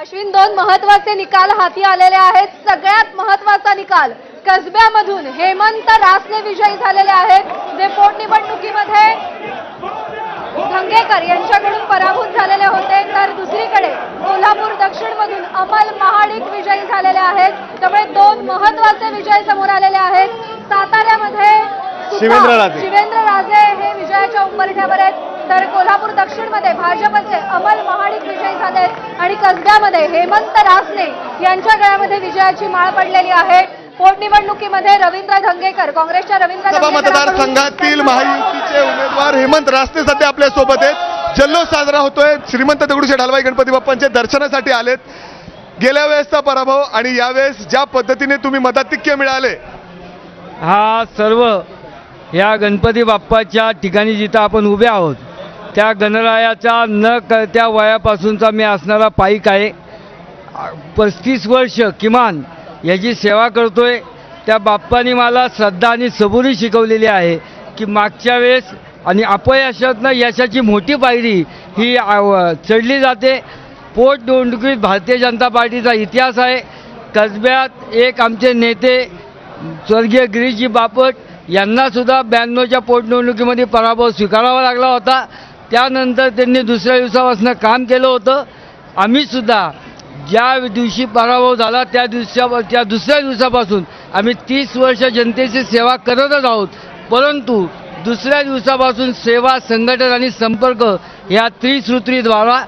महत्त्वाचे निकाल हाती आलेले आहेत. सगळ्यात महत्त्वाचा निकाल कसब्यामधून हेमंत रासने विजयी झालेले आहेत. जे पोटनिवडणुकीमध्ये धंगेकर यांच्याकडून पराभूत झालेले होते. तर दुसरीकडे कोल्हापूर दक्षिण मधून अमल महाडिक विजयी झालेले आहेत. त्यामुळे दोन महत्त्वाचे विजय समोर आलेले आहेत. साताऱ्यामध्ये सुद्धा शिवेंद्र राजे. शिवेंद्र राजे हे विजयाच्या उंबरठ्यावर आहेत. तर कोल्हापूर दक्षिणमध्ये भाजपचे अमल महाडिक विजयी झाले आहेत आणि कसब्यामध्ये हेमंत रासने यांच्या गळ्यामध्ये विजयाची माळ पडलेली आहे. पोटनिवडणुकीमध्ये रवींद्र धंगेकर काँग्रेसच्या रवींद्र मतदारसंघातील महायुतीचे उमेदवार हेमंत रासने सध्या आपल्यासोबत आहेत. जल्लोष साजरा होतोय. श्रीमंत दगडूशेठ हलवाई गणपती बाप्पांच्या दर्शनासाठी आलेत. गेल्या वेळेसचा पराभव आणि यावेळेस ज्या पद्धतीने तुम्ही मताधिक्य मिळाले. हा सर्व या गणपती बाप्पाच्या ठिकाणी जिथं आपण उभे आहोत त्या गणरायाचा न कळत्या वयापासूनचा मी असणारा पाईक आहे. पस्तीस वर्ष किमान याची सेवा करतो आहे त्या बाप्पानी मला श्रद्धा आणि सबुरी शिकवलेली आहे की मागच्या वेळेस आणि अपयशातनं यशाची मोठी पायरी ही चढली जाते. पोटनिवडणुकीत भारतीय जनता पार्टीचा इतिहास आहे. कसब्यात एक आमचे नेते स्वर्गीय गिरीशजी बापट यांनासुद्धा ब्याण्णवच्या पोटनिवडणुकीमध्ये पराभव स्वीकारावा लागला होता. त्यानंतर त्यांनी दुसऱ्या दिवसापासून काम केलं होतं. आम्ही सुद्धा ज्या दिवशी पराभव झाला त्या दिवसा त्या दुसऱ्या दिवसापासून आम्ही तीस वर्ष जनतेची सेवा करतच आहोत. परंतु दुसऱ्या दिवसापासून सेवा संघटन आणि संपर्क या त्रिसूत्रीद्वारा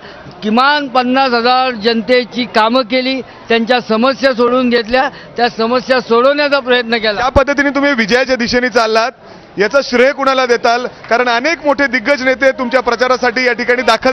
किमान पन्नास हजार जनतेची कामं केली त्यांच्या समस्या सोडवून घेतल्या त्या समस्या सोडवण्याचा प्रयत्न केला. त्या पद्धतीने तुम्ही विजयाच्या दिशेने चाललात याचं श्रेय कुणाला देताल? कारण अनेक मोठे दिग्गज नेते तुमच्या प्रचारासाठी या ठिकाणी दाखल